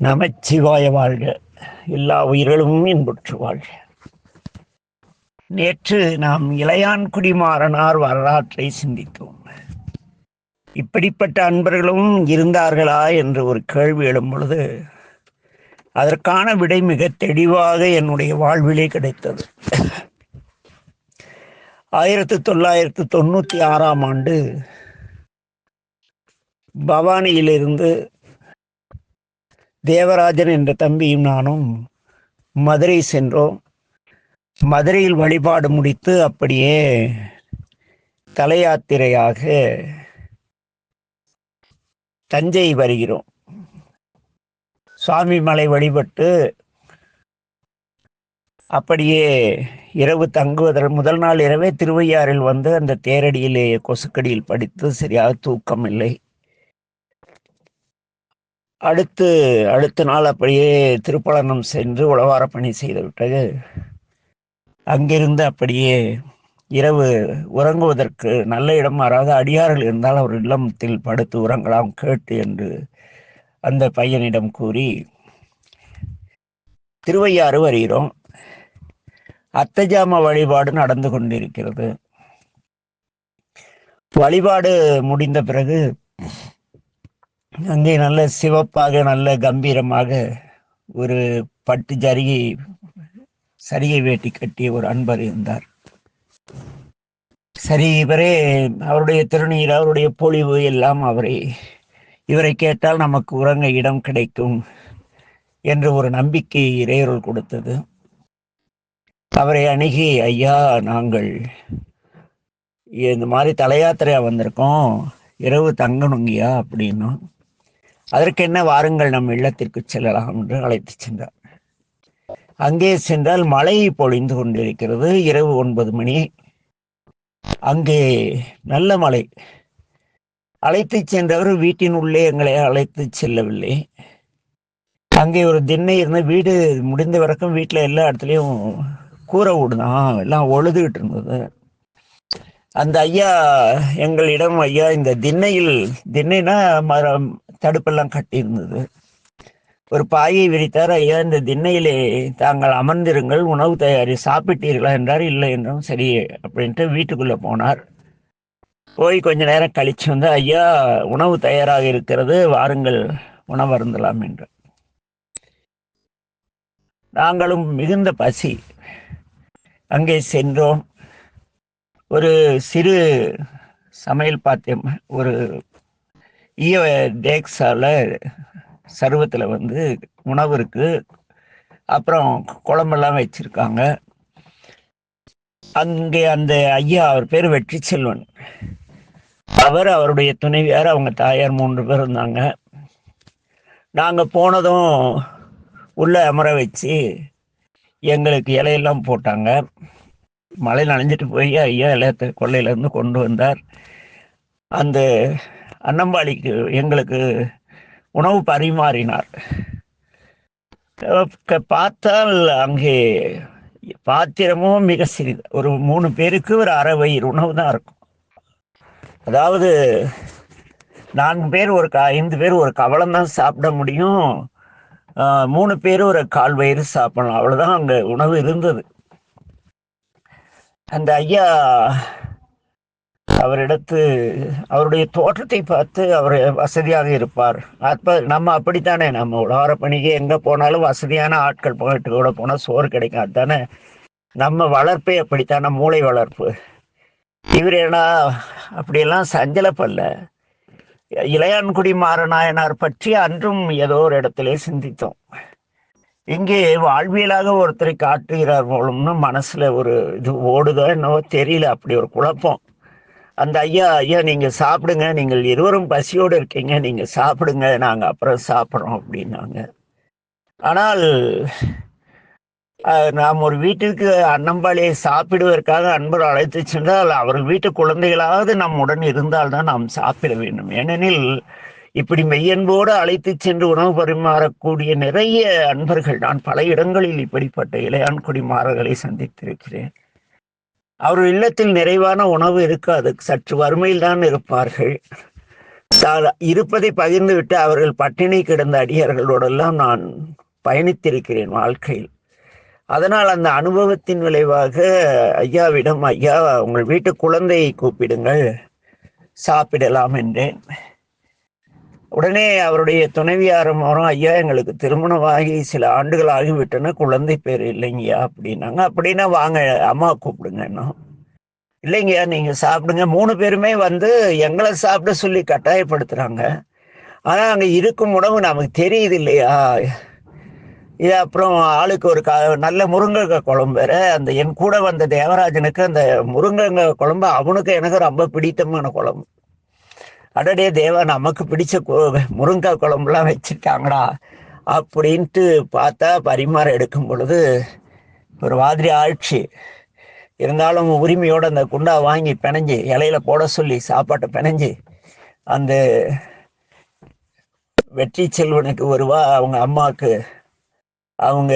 நமச்சிவாய வாழ்க. எல்லா உயிர்களும் இன்புற்று வாழ்க. நேற்று நாம் இளையான்குடி மாறனார் வரலாற்றை சிந்தித்தோம். இப்படிப்பட்ட அன்பர்களும் இருந்தார்களா என்று ஒரு கேள்வி எழும் பொழுது அதற்கான விடை மிக தெளிவாக என்னுடைய வாழ்விலே கிடைத்தது. ஆயிரத்தி தொள்ளாயிரத்தி தொண்ணூற்றி ஆறாம் ஆண்டு பவானியிலிருந்து தேவராஜன் என்ற தம்பியும் நானும் மதுரை சென்றோம். மதுரையில் வழிபாடு முடித்து அப்படியே தலையாத்திரையாக தஞ்சை வருகிறோம். சுவாமி மலை வழிபட்டு அப்படியே இரவு தங்குவதற்கு முதல் நாள் இரவே திருவையாறில் வந்து அந்த தேரடியிலேயே கொசுக்கடியில் படித்து சரியாக தூக்கம் இல்லை. அடுத்து அடுத்த நாள் அப்படியே திருப்பலனம் சென்று உழவார பணி செய்துவிட்டது அங்கிருந்து அப்படியே இரவு உறங்குவதற்கு நல்ல இடம் மாறாத அடியார்கள் இருந்தால் அவர் இல்லத்தில் படுத்து உறங்கலாம் கேட்டு என்று அந்த பையனிடம் கூறி திருவையாறு வருகிறோம். அத்தஜாம வழிபாடு நடந்து கொண்டிருக்கிறது. வழிபாடு முடிந்த பிறகு அங்கே நல்ல சிவப்பாக நல்ல கம்பீரமாக ஒரு பட்டு ஜரிகை சரிகை வேட்டி கட்டிய ஒரு அன்பர் இருந்தார். சரி இவரே அவருடைய திருநீர் அவருடைய பொழிவு எல்லாம் அவரை. இவரை கேட்டால் நமக்கு உறங்க இடம் கிடைக்கும் என்று ஒரு நம்பிக்கை இறையருள் கொடுத்தது. அவரை அணுகி ஐயா நாங்கள் இந்த மாதிரி தலையாத்திரையா வந்திருக்கோம். இரவு தங்கணுங்கய்யா அப்படின்னும் அதற்கு என்ன வாருங்கள் நம் இல்லத்திற்கு செல்லலாம் என்று அழைத்து சென்றார். அங்கே சென்றால் மழை பொழிந்து கொண்டிருக்கிறது. இரவு ஒன்பது மணி. அங்கே நல்ல மழை. அழைத்து சென்றவர் வீட்டின் உள்ளே எங்களை அழைத்து செல்லவில்லை. அங்கே ஒரு திண்ணை இருந்த வீடு முடிந்த வரைக்கும் வீட்டில் எல்லா இடத்துலையும் கூரை விடுதான் எல்லாம் ஒழுதுகிட்டு இருந்தது. அந்த ஐயா எங்களிடம் ஐயா இந்த திண்ணையில் திண்ணைனா மரம் தடுப்பெல்லாம் கட்டியிருந்தது. ஒரு பாயை விரித்தார் ஐயா இந்த திண்ணையிலே தாங்கள் அமர்ந்திருங்கள் உணவு தயாரி சாப்பிட்டீர்களா? என்றார். இல்லை என்றும் சரி அப்படின்ட்டு வீட்டுக்குள்ளே போனார். போய் கொஞ்ச நேரம் கழிச்சு வந்து ஐயா உணவு தயாராக இருக்கிறது வாருங்கள் உணவு அருந்தலாம் என்று நாங்களும் மிகுந்த பசி. அங்கே சென்றோம். ஒரு சிறு சமையல் பாத்தியம் ஒரு ஈய டேக்ஸால் சருவத்தில் வந்து உணவு இருக்குது அப்புறம் குழம்பெல்லாம் வச்சுருக்காங்க. அங்கே அந்த ஐயா அவர் பேர் வெற்றி செல்வன். அவர் அவருடைய துணைவியார் அவங்க தாயார் மூன்று பேர் இருந்தாங்க. நாங்கள் போனதும் உள்ளே அமர வச்சு எங்களுக்கு இலையெல்லாம் போட்டாங்க. மழை நனைஞ்சிட்டு போய் ஐயா இலையத்தை கொள்ளையிலேருந்து கொண்டு வந்தார். அந்த அன்னம்பாளிக்கு எங்களுக்கு உணவு பரிமாறினார். பார்த்தால் அங்கே பாத்திரமும் மிக சிறிது ஒரு மூணு பேருக்கு ஒரு அரை வயிறு உணவு தான் இருக்கும். அதாவது நான்கு பேர் ஒரு ஐந்து பேர் ஒரு கவலம் தான் சாப்பிட முடியும். மூணு பேர் ஒரு கால் வயிறு சாப்பிடலாம். அவ்வளோதான் அங்கே உணவு இருந்தது. அந்த ஐயா அவரிடத்து அவருடைய தோற்றத்தை பார்த்து அவர் வசதியாக இருப்பார். அப்ப நம்ம அப்படித்தானே நம்ம உலகார பணிக்கு எங்க போனாலும் வசதியான ஆட்கள் போயிட்டு கூட போனால் சோறு கிடைக்கும் அதுதானே நம்ம வளர்ப்பே அப்படித்தானே மூளை வளர்ப்பு. இவர் ஏன்னா அப்படியெல்லாம் சஞ்சலப்பல்ல இளையான்குடி மாறநாயனார் பற்றி அன்றும் ஏதோ ஒரு இடத்துல சிந்தித்தோம். இங்கே வாழ்வியலாக ஒருத்தரை காட்டுகிறார் மூலம்னு மனசுல ஒரு இது ஓடுதோ என்னவோ தெரியல. அப்படி ஒரு குழப்பம். அந்த ஐயா ஐயா நீங்கள் சாப்பிடுங்க. நீங்கள் இருவரும் பசியோடு இருக்கீங்க. நீங்கள் சாப்பிடுங்க. நாங்கள் அப்புறம் சாப்பிட்றோம் அப்படின்னாங்க. ஆனால் நாம் ஒரு வீட்டிற்கு அன்னம்பாளையை சாப்பிடுவதற்காக அன்பர் அழைத்து சென்றால் அவர்கள் வீட்டு குழந்தைகளாவது நம்முடன் இருந்தால்தான் நாம் சாப்பிட வேண்டும். ஏனெனில் இப்படி மெய்யன்போடு அழைத்து சென்று உணவு பரிமாறக்கூடிய நிறைய அன்பர்கள் நான் பல இடங்களில் இப்படிப்பட்ட இளையான்குடி மாறர்களை சந்தித்திருக்கிறேன். அவர் இல்லத்தில் நிறைவான உணவு இருக்காது. சற்று வறுமையில் தான் இருப்பார்கள். இருப்பதை பகிர்ந்து விட்டு அவர்கள் பட்டினி கிடந்த அடியார்களோடெல்லாம் நான் பயணித்திருக்கிறேன் வாழ்க்கையில். அதனால் அந்த அனுபவத்தின் விளைவாக ஐயாவிடம் ஐயா உங்கள் வீட்டு குழந்தையை கூப்பிடுங்கள். சாப்பிடலாம் என்றேன். உடனே அவருடைய துணைவியாரும் வரும் ஐயா எங்களுக்கு திருமணமாகி சில ஆண்டுகள் ஆகிவிட்டன குழந்தை பேர் இல்லைங்கய்யா அப்படின்னாங்க. அப்படின்னா வாங்க அம்மா கூப்பிடுங்கன்னா இல்லைங்கய்யா நீங்க சாப்பிடுங்க. மூணு பேருமே வந்து எங்களை சாப்பிட சொல்லி கட்டாயப்படுத்துறாங்க. ஆனா அங்க இருக்கும் உணவு நமக்கு தெரியுது இல்லையா இது அப்புறம் ஆளுக்கு ஒரு க நல்ல முருங்கைக்காய் குழம்பு வேற. அந்த என் கூட வந்த தேவராஜனுக்கு அந்த முருங்கைக்காய் குழம்பு அவனுக்கு எனக்கு ரொம்ப பிடித்தமான குழம்பு. அடடே தேவா நமக்கு பிடிச்ச கு- குழம்புலாம் வச்சுருக்காங்கடா. அப்படின்ட்டு பார்த்தா பரிமாற எடுக்கும் பொழுது ஒரு மாதிரி ஆட்சி இருந்தாலும் உரிமையோடு அந்த குண்டா வாங்கி பிணைஞ்சு இலையில போட சொல்லி சாப்பாட்டை பிணைஞ்சு அந்த வெற்றி செல்வனுக்கு ஒருவா அவங்க அம்மாவுக்கு அவங்க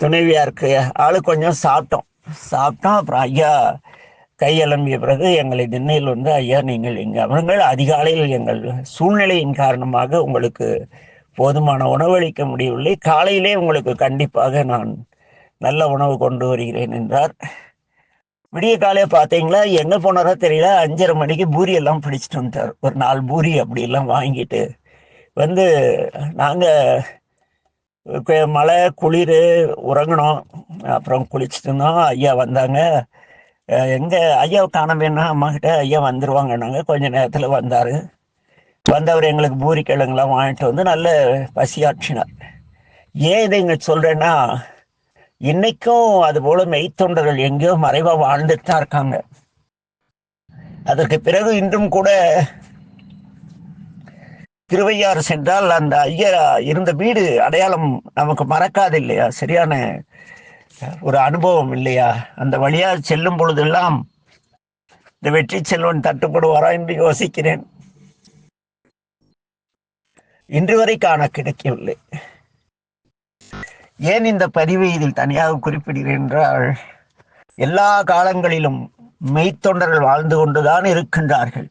துணைவியாருக்கு ஆளு கொஞ்சம் சாப்பிட்டோம். சாப்பிட்டோம் அப்புறம் ஐயா கையெலம்பிய பிறகு எங்களை திண்ணையில் வந்து ஐயா நீங்கள் இங்கே அவர்கள் அதிகாலையில் எங்கள் சூழ்நிலையின் காரணமாக உங்களுக்கு போதுமான உணவளிக்க முடியவில்லை. காலையிலே உங்களுக்கு கண்டிப்பாக நான் நல்ல உணவு கொண்டு வருகிறேன் என்றார். விடிய காலையை பார்த்தீங்களா? எங்கே போனாரோ தெரியல. அஞ்சரை மணிக்கு பூரி எல்லாம் பிடிச்சிட்டு வந்துட்டார். ஒரு நாலு பூரி அப்படி எல்லாம் வாங்கிட்டு வந்து நாங்கள் மழை குளிர் உறங்கினோம் அப்புறம் குளிச்சுட்டு இருந்தோம் ஐயா வந்தாங்க. எங்க ஐயாவை காண வேணும்னா அம்மா கிட்ட ஐயா வந்துருவாங்கன்னாங்க கொஞ்ச நேரத்துல வந்தாரு. வந்தவர் எங்களுக்கு பூரி கிழங்குலாம் வாங்கிட்டு வந்து நல்ல பசியாற்றினார். ஏன் இதை இங்க சொல்றேன்னா இன்னைக்கும் அது போல மெய்த்தொண்டர்கள் எங்கேயோ மறைவா வாழ்ந்துட்டு தான் இருக்காங்க. அதற்கு பிறகு இன்றும் கூட திருவையாறு சென்றால் அந்த ஐயா இருந்த வீடு அடையாளம் நமக்கு மறக்காது இல்லையா? சரியான ஒரு அனுபவம் இல்லையா? அந்த வழியா செல்லும் பொழுதெல்லாம் இந்த வெற்றி செல்வன் தட்டுப்படுவாரா என்று யோசிக்கிறேன். இன்று வரை காண கிடைக்கவில்லை. ஏன் இந்த பதிவை இதில் தனியாக குறிப்பிடுகிறேன் என்றால் எல்லா காலங்களிலும் மெய்த்தொண்டர்கள் வாழ்ந்து கொண்டுதான் இருக்கின்றார்கள்.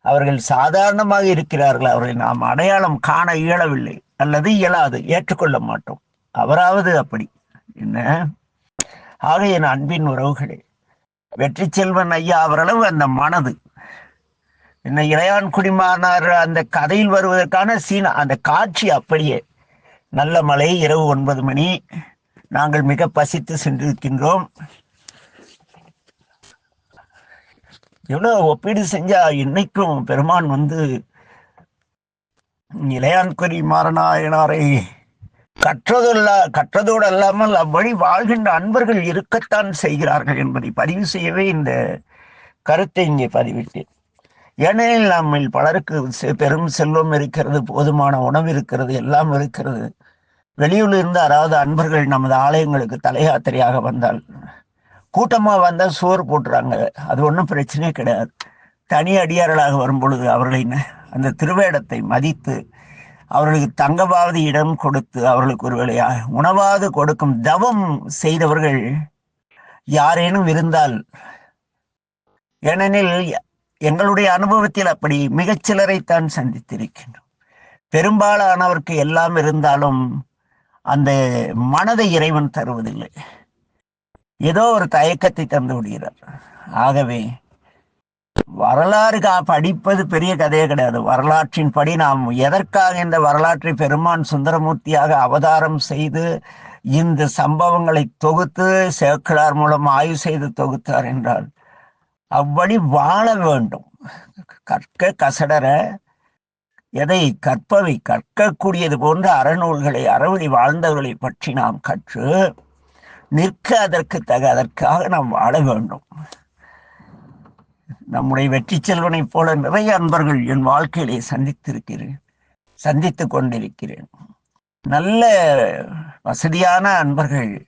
அவர்கள் சாதாரணமாக இருக்கிறார்கள். அவர்களை நாம் அடையாளம் காண இயலவில்லை அல்லது இயலாது ஏற்றுக்கொள்ள மாட்டோம். அவராவது அப்படி. என்ன? ஆக என் அன்பின் உறவுகளே வெற்றி செல்வன் ஐயா அவரளவு அந்த மனது. என்ன இளையான் குடிமானார் அந்த கதையில் வருவதற்கான சீன அந்த காட்சி அப்படியே. நல்ல மழை இரவு ஒன்பது மணி. நாங்கள் மிக பசித்து சென்றிருக்கின்றோம். எவ்வளோ ஒப்பீடு செஞ்சா இன்னைக்கும் பெருமான் வந்து இளையான்குடி மாறனாயனாரை கற்றதல்ல கற்றதோடு அல்லாமல் அவ்வழி வாழ்கின்ற அன்பர்கள் இருக்கத்தான் செய்கிறார்கள் என்பதை பதிவு செய்யவே இந்த கருத்தை இங்கே பதிவிட்டேன். ஏனெனில் நம்மில் பலருக்கு செ- பெரும் செல்வம் இருக்கிறது போதுமான உணவு இருக்கிறது எல்லாம் இருக்கிறது. வெளியூர்ல இருந்து அன்பர்கள் நமது ஆலயங்களுக்கு தலையாத்திரையாக வந்தால் கூட்டமாக வந்தால் சோறு போட்டுறாங்க. அது ஒன்றும் பிரச்சனையே கிடையாது. தனி அடியார்களாக வரும் பொழுது அவர்களை அந்த திருவேடத்தை மதித்து அவர்களுக்கு தங்கவாவது இடம் கொடுத்து அவர்களுக்கு ஒரு வேளையா உணவாவது கொடுக்கும் தவம் செய்தவர்கள் யாரேனும் இருந்தால் ஏனெனில் எங்களுடைய அனுபவத்தில் அப்படி மிகச்சிலரைத்தான் சந்தித்திருக்கின்றோம். பெரும்பாலானவருக்கு எல்லாம் இருந்தாலும் அந்த மனதை இறைவன் தருவதில்லை. ஏதோ ஒரு தயக்கத்தை தந்து விடுகிறார். ஆகவே வரலாறு கா- படிப்பது பெரிய கதையே கிடையாது. வரலாற்றின் படி நாம் எதற்காக இந்த வரலாற்றை பெருமான் சுந்தரமூர்த்தியாக அவதாரம் செய்து இந்த சம்பவங்களை தொகுத்து சேக்கிழார் மூலம் ஆய்வு செய்து தொகுத்தார் என்றால் அவ்வழி வாழ வேண்டும். கற்க கசடர எதை கற்பவை? கற்கக்கூடியது போன்ற அறநூல்களை அறவழி வாழ்ந்தவர்களை பற்றி நாம் கற்று நிற்க அதற்கு தக அதற்காக நாம் வாழ வேண்டும். நம்முடைய வெற்றி செல்வனைப் போல நிறைய அன்பர்கள் என் வாழ்க்கையிலே சந்தித்திருக்கிறேன். சந்தித்து கொண்டிருக்கிறேன். நல்ல வசதியான அன்பர்கள்.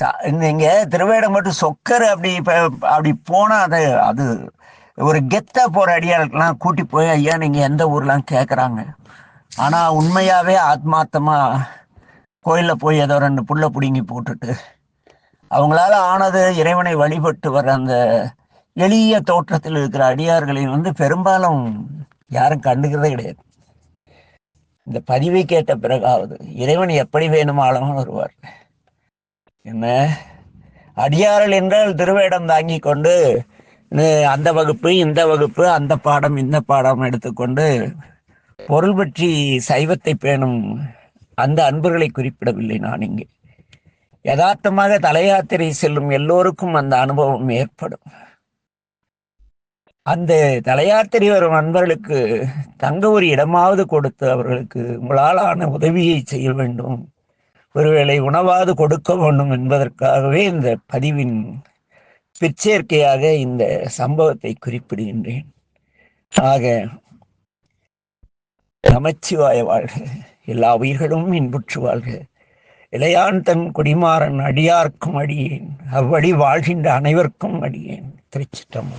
ச- நீங்க திருவேடம் மட்டும் சொக்கர் அப்படி அப்படி போனா அது அது ஒரு கெத்தா போற அடியாளுக்கெல்லாம் கூட்டி போய் ஐயா நீங்க எந்த ஊர்லாம் கேக்குறாங்க? ஆனா உண்மையாவே ஆத்மாத்தமா கோயில்ல போய் ஏதோ ரெண்டு புள்ள புடுங்கி போட்டுட்டு அவங்களால ஆனது இறைவனை வழிபட்டு வர அந்த எளிய தோற்றத்தில் இருக்கிற அடியார்களை வந்து பெரும்பாலும் யாரும் கண்டுக்கிறதே கிடையாது. இந்த பதிவை கேட்ட பிறகாவது இறைவன் எப்படி வேணுமாலும் வருவார். என்ன? அடியார்கள் என்றால் திருவேடம் தாங்கி கொண்டு அந்த வகுப்பு இந்த வகுப்பு அந்த பாடம் இந்த பாடம் எடுத்துக்கொண்டு பொருள் பற்றி சைவத்தை பேணும் அந்த அன்பர்களை குறிப்பிடவில்லை நான் இங்கே. யதார்த்தமாக தலையாத்திரை செல்லும் எல்லோருக்கும் அந்த அனுபவம் ஏற்படும். அந்த தலையாத்திரி வரும் நண்பர்களுக்கு தங்க ஒரு இடமாவது கொடுத்து அவர்களுக்கு உங்களாலான உதவியை செய்ய வேண்டும். ஒருவேளை உணவாது கொடுக்க வேண்டும் என்பதற்காகவே இந்த பதிவின் பிற்சேர்க்கையாக இந்த சம்பவத்தை குறிப்பிடுகின்றேன். ஆக நமச்சிவாய வாழ்க. எல்லா உயிர்களும் இன்புற்று வாழ்க. இளையான் தன் குடிமாறன் அடியார்க்கும் அடியேன். அவ்வழி வாழ்கின்ற அனைவருக்கும் அடியேன். திருச்சிட்டம்